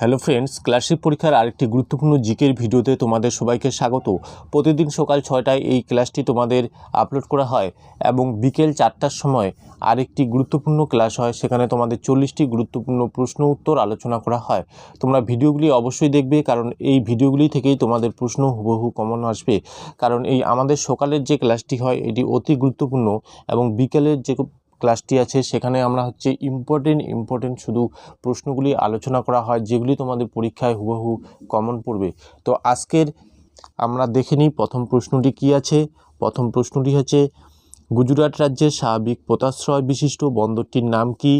Hello friends, classic পরীক্ষার আরেকটি গুরুত্বপূর্ণ জিকের ভিডিওতে তোমাদের সবাইকে স্বাগত। প্রতিদিন সকাল ছয়টায় এই ক্লাসটি তোমাদের আপলোড করা হয় এবং বিকেল চারটার সময় আরেকটি গুরুত্বপূর্ণ ক্লাস হয়, সেখানে তোমাদের চল্লিশটি গুরুত্বপূর্ণ প্রশ্ন উত্তর আলোচনা করা হয়। তোমরা ভিডিওগুলি অবশ্যই দেখবে, কারণ এই ভিডিওগুলি থেকেই তোমাদের প্রশ্ন হুবহু কমন আসবে। কারণ এই আমাদের সকালের যে ক্লাসটি হয়, এটি অতি গুরুত্বপূর্ণ এবং বিকেলের যে ক্লাসটি আছে, সেখানে আমরা হচ্ছে ইম্পর্টেন্ট ইম্পর্টেন্ট শুধু প্রশ্নগুলি আলোচনা করা হয়, যেগুলি তোমাদের পরীক্ষায় হুবহু কমন পড়বে। তো আজকের আমরা দেখে নিই প্রথম প্রশ্নটি কি আছে। প্রথম প্রশ্নটি হচ্ছে, গুজরাট রাজ্যের স্বাভাবিক পোতাশ্রয় বিশিষ্ট বন্দরটির নাম কি?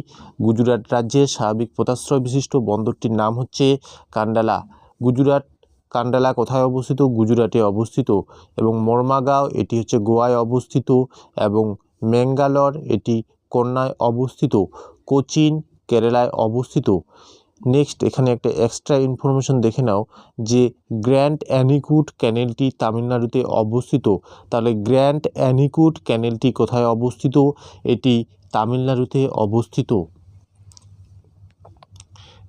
গুজরাট রাজ্যের স্বাভাবিক পোতাশ্রয় বিশিষ্ট বন্দরটির নাম হচ্ছে কান্ডালা। গুজরাট কান্ডালা কোথায় অবস্থিত? গুজরাটে অবস্থিত এবং মর্মাগাঁও, এটি হচ্ছে গোয়ায় অবস্থিত এবং ম্যাঙ্গালোর এটি কন্যায় অবস্থিত, কোচিন, কেরালায় অবস্থিত। নেক্সট, এখানে একটা এক্সট্রা ইনফরমেশন দেখে নাও যে গ্র্যান্ড অ্যানিকুট ক্যানেলটি তামিলনাড়ুতে অবস্থিত। তাহলে গ্র্যান্ড অ্যানিকুট ক্যানেলটি কোথায় অবস্থিত? এটি তামিলনাড়ুতে অবস্থিত।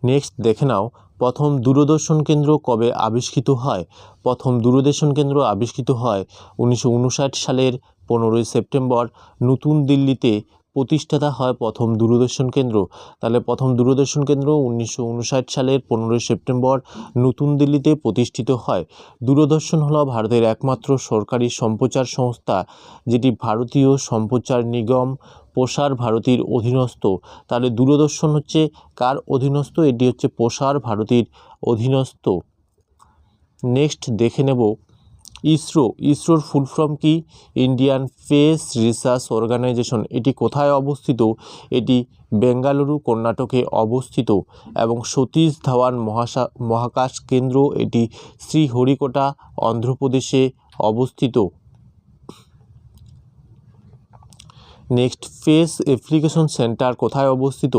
নেক্সট, দেখে নাও প্রথম দূরদর্শন কেন্দ্র কবে আবিষ্কৃত হয়? প্রথম দূরদর্শন কেন্দ্র আবিষ্কৃত হয় উনিশশো উনষাট সালের পনেরোই সেপ্টেম্বর নতুন দিল্লিতে প্রতিষ্ঠাতা হয় প্রথম দূরদর্শন কেন্দ্র। তাহলে প্রথম দূরদর্শন কেন্দ্র উনিশশো উনষাট সালের পনেরোই সেপ্টেম্বর নতুন দিল্লিতে প্রতিষ্ঠিত হয়। দূরদর্শন হলো ভারতের একমাত্র সরকারি সম্প্রচার সংস্থা, যেটি ভারতীয় সম্প্রচার নিগম প্রসার ভারতীর অধীনস্থ। তাহলে দূরদর্শন হচ্ছে কার অধীনস্থ? এটি হচ্ছে প্রসার ভারতীর অধীনস্থ। নেক্সট দেখে নেব ইসরো, ইসরোর ফুল ফর্ম কি? Indian space research organisation. এটি কোথায় অবস্থিত? এটি বেঙ্গালুরু, কর্ণাটকে অবস্থিত এবং সতীশ ধাওয়ান মহাশা মহাকাশ কেন্দ্র। এটি শ্রীহরিকোটা, অন্ধ্রপ্রদেশে অবস্থিত। নেক্সট ফেস অ্যাপ্লিকেশন সেন্টার কোথায় অবস্থিত?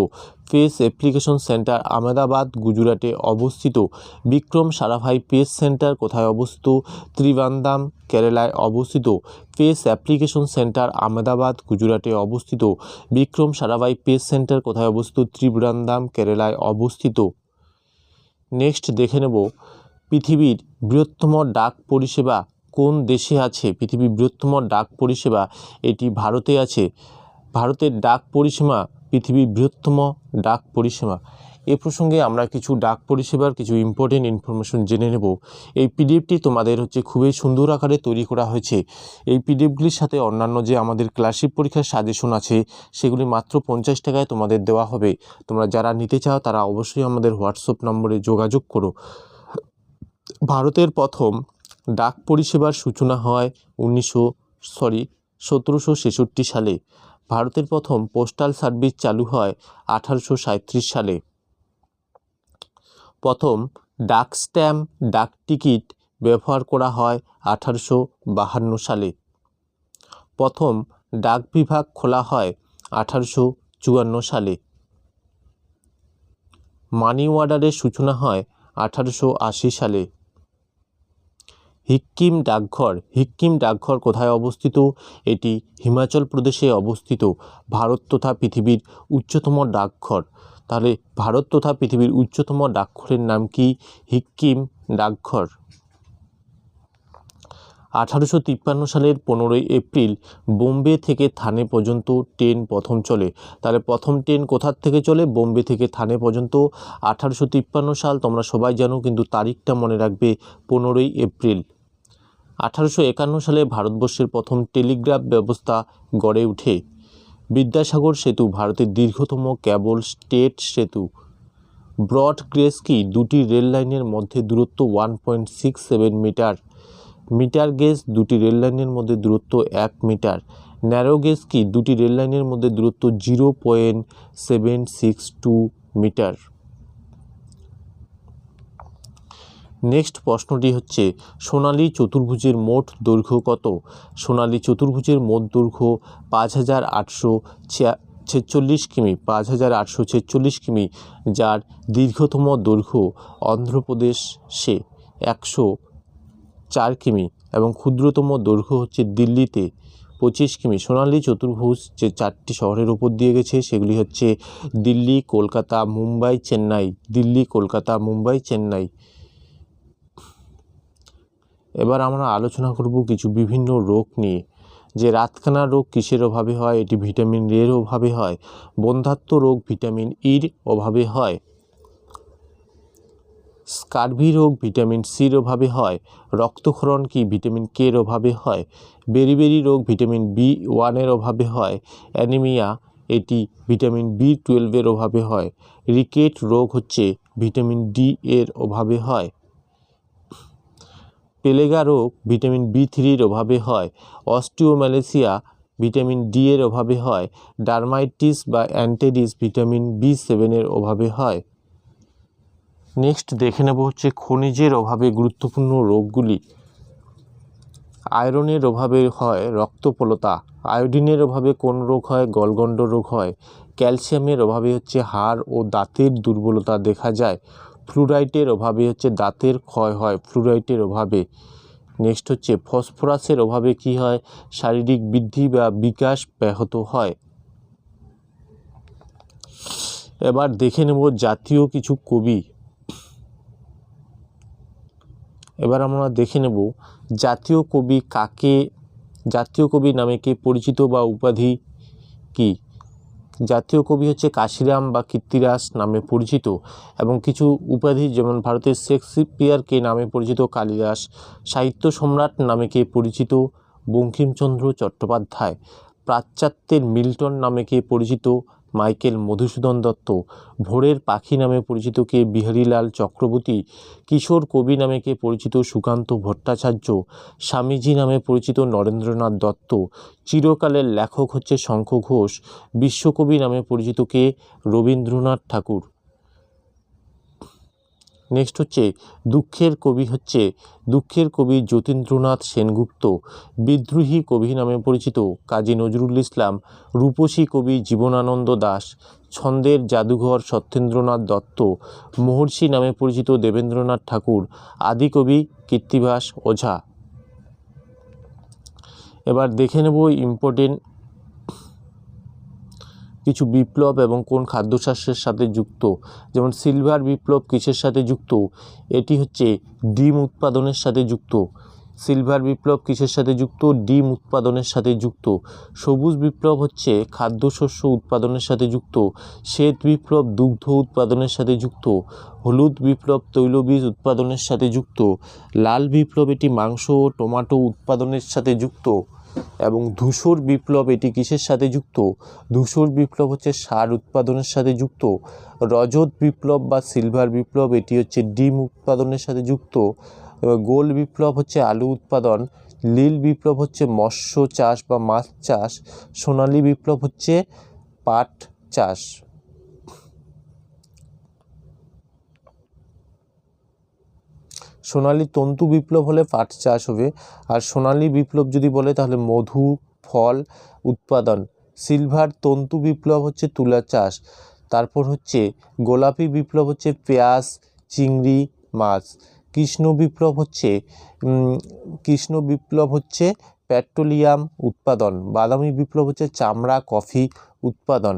ফেস অ্যাপ্লিকেশন সেন্টার আহমেদাবাদ, গুজরাটে অবস্থিত। বিক্রম সারাভাই পেস সেন্টার কোথায় অবস্থিত? ত্রিবান্দাম, কেরালায় অবস্থিত। ফেস অ্যাপ্লিকেশন সেন্টার আহমেদাবাদ, গুজরাটে অবস্থিত। বিক্রম সারাভাই পেস সেন্টার কোথায় অবস্থিত? ত্রিবান্দাম, কেরালায় অবস্থিত। নেক্সট দেখে নেব। পৃথিবীর বৃহত্তম ডাক পরিষেবা কোন দেশে আছে পৃথিবীর বৃহত্তম ডাক পরিষেবা? এটি ভারতে আছে। ভারতের ডাক পরিষেবা পৃথিবীর বৃহত্তম ডাক পরিষেবা। এ প্রসঙ্গে আমরা কিছু ডাক পরিষেবার কিছু ইম্পর্টেন্ট ইনফরমেশন জেনে নেব। এই পিডিএফটি তোমাদের হচ্ছে খুবই সুন্দর আকারে তৈরি করা হয়েছে। এই পিডিএফগুলির সাথে অন্যান্য যে আমাদের ক্লাসিক পরীক্ষার সাজেশন আছে, সেগুলি মাত্র পঞ্চাশ টাকায় তোমাদের দেওয়া হবে। তোমরা যারা নিতে চাও, তারা অবশ্যই আমাদের হোয়াটসঅ্যাপ নম্বরে যোগাযোগ করো। ভারতের প্রথম ডাক পরিষেবার সূচনা হয় উনিশশো, সরি, সতেরোশো ছেষট্টি সালে। ভারতের প্রথম পোস্টাল সার্ভিস চালু হয় আঠারোশো সাঁত্রিশ সালে। প্রথম ডাক স্ট্যাম্প, ডাক টিকিট ব্যবহার করা হয় আঠারোশো বাহান্ন সালে। প্রথম ডাক বিভাগ খোলা হয় আঠারোশো চুয়ান্ন সালে। মানি অর্ডারের সূচনা হয় আঠারোশো আশি সালে। হিক্কিম ডাকঘর। হিক্কিম ডাকঘর কোথায় অবস্থিত? এটি হিমাচল প্রদেশে অবস্থিত। ভারত তথা পৃথিবীর উচ্চতম ডাকঘর। তাহলে ভারত তথা পৃথিবীর উচ্চতম ডাকঘরের নাম কি হিক্কিম ডাকঘর? আঠারোশো তিপ্পান্ন সালের পনেরোই এপ্রিল বোম্বে থেকে থানে পর্যন্ত ট্রেন প্রথম চলে। তাহলে প্রথম ট্রেন কোথার থেকে চলে? বোম্বে থেকে থানে পর্যন্ত। আঠারোশো তিপ্পান্ন সাল তোমরা সবাই জানো, কিন্তু তারিখটা মনে রাখবে পনেরোই এপ্রিল। আঠারোশো একান্ন সালে ভারতবর্ষের প্রথম টেলিগ্রাফ ব্যবস্থা গড়ে ওঠে। বিদ্যাসাগর সেতু ভারতের দীর্ঘতম কেবল স্টেট সেতু। ব্রড গ্রেস কি দুটি রেল লাইনের মধ্যে দূরত্ব one point six seven metre. Metre gauge দুটি রেল লাইনের মধ্যে দূরত্ব এক মিটার। ন্যারো গেজ কি দুটি রেল লাইনের মধ্যে দূরত্ব zero point seven six two metre. Next প্রশ্নটি হচ্ছে, সোনালী চতুর্ভুজের মোট দৈর্ঘ্য কত? সোনালী চতুর্ভুজের মোট দৈর্ঘ্য পাঁচ হাজার আটশো ছেচল্লিশ কিমি, পাঁচ হাজার আটশো ছেচল্লিশ কিমি, যার দীর্ঘতম দৈর্ঘ্য অন্ধ্রপ্রদেশে একশো চার কিমি, এবং ক্ষুদ্রতম দৈর্ঘ্য হচ্ছে দিল্লিতে পঁচিশ কিমি। সোনালী চতুর্ভুজ যে চারটি শহরের উপর দিয়ে গেছে, সেগুলি হচ্ছে দিল্লি, কলকাতা, মুম্বাই, চেন্নাই। দিল্লি, কলকাতা, মুম্বাই, চেন্নাই। এবার আমরা আলোচনা করব কিছু বিভিন্ন রোগ নিয়ে। যে রাতকানা রোগ কিসের অভাবে হয়? এটি ভিটামিন এর অভাবে হয়। বন্ধাত্ম রোগ ভিটামিন ইর অভাবে হয়। স্কার্ভি রোগ ভিটামিন সির অভাবে হয়। রক্তক্ষরণ কি ভিটামিন কে এর অভাবে হয়? বেরিবেরি রোগ ভিটামিন বি ওয়ানের অভাবে হয়। অ্যানিমিয়া, এটি ভিটামিন বি টুয়েলভের অভাবে হয়। রিকেট রোগ হচ্ছে ভিটামিন ডি এর অভাবে হয়। পেলেগা রোগ ভিটামিন বি থ্রির অভাবে হয়। অস্টিওম্যালেসিয়া ভিটামিন ডি এর অভাবে হয়। ডার্মাইটিস বা অ্যান্টেডিস ভিটামিন বি সেভেনের অভাবে হয়। নেক্সট দেখে নেব হচ্ছে খনিজের অভাবে গুরুত্বপূর্ণ রোগগুলি। আয়রনের অভাবে হয় রক্তপলতা। আয়োডিনের অভাবে কোন রোগ হয়? গলগণ্ড রোগ হয়। ক্যালসিয়ামের অভাবে হচ্ছে হাড় ও দাঁতের দুর্বলতা দেখা যায়। ফ্লুরাইটের অভাবে হচ্ছে দাঁতের ক্ষয় হয় ফ্লুরাইটের অভাবে। নেক্সট হচ্ছে ফসফরাসের অভাবে কি হয়? শারীরিক বৃদ্ধি বা বিকাশ ব্যাহত হয়। এবার দেখে নেব জাতীয় কিছু কবি। এবার আমরা দেখে নেব জাতীয় কবি কাকে, জাতীয় কবি নামে কে পরিচিত বা উপাধি কি? জাতীয় কবি হচ্ছে কাশিরাম বা কীর্তিরাস নামে পরিচিত এবং কিছু উপাধি যেমন ভারতের শেক্সপিয়ারকে নামে পরিচিত, কালিদাস, সাহিত্য সম্রাট নামে কে পরিচিত, বঙ্কিমচন্দ্র চট্টোপাধ্যায় পাশ্চাত্যের মিল্টন নামে কে পরিচিত মাইকেল মধুসূদন দত্ত, ভোরের পাখি নামে পরিচিত কে বিহারীলাল চক্রবর্তী, কিশোর কবি নামে কে পরিচিত সুকান্ত ভট্টাচার্য, স্বামীজি নামে পরিচিত নরেন্দ্রনাথ দত্ত, চিরকালের লেখক হচ্ছে শঙ্খ ঘোষ, বিশ্বকবি নামে পরিচিত কে রবীন্দ্রনাথ ঠাকুর। নেক্সট হচ্ছে, দুঃখের কবি হচ্ছে, দুঃখের কবি যতীন্দ্রনাথ সেনগুপ্ত, বিদ্রোহী কবি নামে পরিচিত কাজী নজরুল ইসলাম, রূপসী কবি জীবনানন্দ দাস, ছন্দের জাদুঘর সত্যেন্দ্রনাথ দত্ত, মহর্ষি নামে পরিচিত দেবেন্দ্রনাথ ঠাকুর, আদি কবি কীর্তিবাস ওঝা। এবার দেখে নেব ইম্পর্টেন্ট কিছু বিপ্লব এবং কোন খাদ্যশস্যের সাথে যুক্ত? যেমন সিলভার বিপ্লব কিসের সাথে যুক্ত? এটি হচ্ছে ডিম উৎপাদনের সাথে যুক্ত। সিলভার বিপ্লব কিসের সাথে যুক্ত? ডিম উৎপাদনের সাথে যুক্ত। সবুজ বিপ্লব হচ্ছে খাদ্যশস্য উৎপাদনের সাথে যুক্ত। শ্বেত বিপ্লব দুগ্ধ উৎপাদনের সাথে যুক্ত। হলুদ বিপ্লব তৈলবীজ উৎপাদনের সাথে যুক্ত। লাল বিপ্লব এটি মাংস ও টমেটো উৎপাদনের সাথে যুক্ত। এবং ধূসর বিপ্লব এটি কিসের সাথে যুক্ত? ধূসর বিপ্লব হচ্ছে সার উৎপাদনের সাথে যুক্ত। রজত বিপ্লব বা সিলভার বিপ্লব এটি হচ্ছে ডিম উৎপাদনের সাথে যুক্ত। গোল বিপ্লব হচ্ছে আলু উৎপাদন। নীল বিপ্লব হচ্ছে মৎস্য চাষ বা মাছ চাষ। সোনালী বিপ্লব হচ্ছে পাট চাষ। সোনালী তন্তু বিপ্লব হলে পাট চাষ হবে। আর সোনালী বিপ্লব যদি বলে, তাহলে মধু, ফল, উৎপাদন, সিলভার তন্তু বিপ্লব হচ্ছে তুলা চাষ। তারপর হচ্ছে গোলাপি বিপ্লব হচ্ছে পেঁয়াজ, চিংড়ি, মাছ। কৃষ্ণ বিপ্লব হচ্ছে কৃষ্ণ বিপ্লব হচ্ছে পেট্রোলিয়াম উৎপাদন। বাদামি বিপ্লব হচ্ছে চামড়া, কফি উৎপাদন।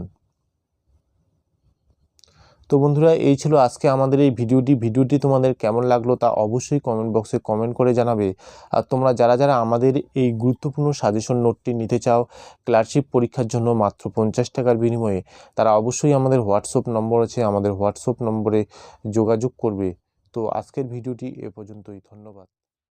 তো বন্ধুরা, এই ছিল আজকে আমাদের এই ভিডিওটি। ভিডিওটি তোমাদের কেমন লাগল তা অবশ্যই কমেন্ট বক্সে কমেন্ট করে জানাবে। আর তোমরা যারা যারা আমাদের এই গুরুত্বপূর্ণ সাজেশন নোটটি নিতে চাও ক্লার্কশিপ পরীক্ষার জন্য মাত্র পঞ্চাশ টাকার বিনিময়ে, তারা অবশ্যই আমাদের হোয়াটসঅ্যাপ নম্বর আছে, আমাদের হোয়াটসঅ্যাপ নম্বরে যোগাযোগ করবে। তো আজকের ভিডিওটি এ পর্যন্তই। ধন্যবাদ।